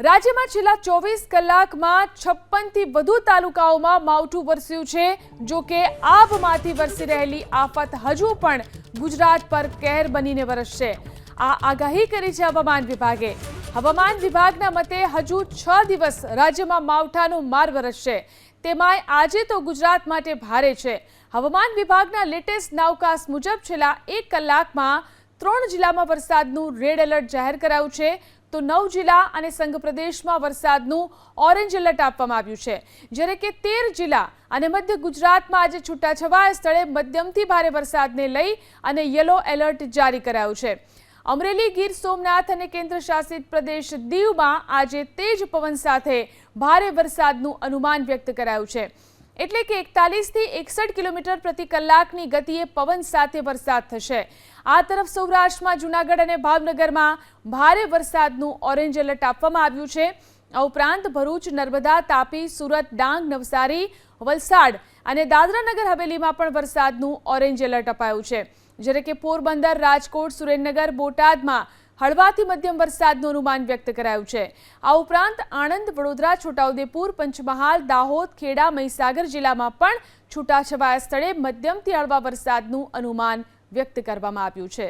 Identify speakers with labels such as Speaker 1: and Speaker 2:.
Speaker 1: રાજ્યમાં છેલ્લા ચોવીસ કલાકમાં છપ્પનથી વધુ તાલુકાઓમાં માવઠું વરસ્યું છે. જો કે આભમાંથી વરસી રહેલી આફત હજુ પણ ગુજરાત પર કહેર બનીને વરસશે. આ આગાહી કરી છે હવામાન વિભાગે. હવામાન વિભાગના મતે હજુ છ દિવસ રાજ્યમાં માવઠાનો માર વરસશે. તેમાંય આજે તો ગુજરાત માટે ભારે છે. હવામાન વિભાગના લેટેસ્ટ નાવકાશ મુજબ છેલ્લા એક કલાકમાં ત્રણ જિલ્લામાં વરસાદનું રેડ એલર્ટ જાહેર કરાયું છે. તો નવ જિલ્લા અને સંઘ પ્રદેશમાં વરસાદનું ઓરેન્જ એલર્ટ આપવામાં આવ્યું છે. જ્યારે કે તેર જિલ્લા અને મધ્ય ગુજરાતમાં આજે છૂટાછવાયા સ્થળે મધ્યમથી ભારે વરસાદને લઈ અને યલો એલર્ટ જારી કરાયું છે. અમરેલી, ગીર સોમનાથ અને કેન્દ્ર શાસિત પ્રદેશ દીવમાં આજે તેજ પવન સાથે ભારે વરસાદનું અનુમાન વ્યક્ત કરાયું છે. એટલે કે એકતાલીસથી એકસઠ કિલોમીટર પ્રતિ કલાકની ગતિએ પવન સાથે વરસાદ થશે. આ તરફ સૌરાષ્ટ્રમાં જૂનાગઢ અને ભાવનગરમાં ભારે વરસાદનું ઓરેન્જ એલર્ટ આપવામાં આવ્યું છે. આ ઉપરાંત ભરૂચ, નર્મદા, તાપી, સુરત, ડાંગ, નવસારી, વલસાડ અને દાદરાનગર હવેલીમાં પણ વરસાદનું ઓરેન્જ એલર્ટ અપાયું છે. જ્યારે કે પોરબંદર, રાજકોટ, સુરેન્દ્રનગર, બોટાદમાં હળવાથી મધ્યમ વરસાદનું અનુમાન વ્યક્ત કરાયું છે. આ ઉપરાંત આણંદ, વડોદરા, છોટાઉદેપુર, પંચમહાલ, દાહોદ, ખેડા, મહીસાગર જિલ્લામાં પણ છૂટાછવાયા સ્થળે મધ્યમથી હળવા વરસાદનું અનુમાન વ્યક્ત કરવામાં આવ્યું છે.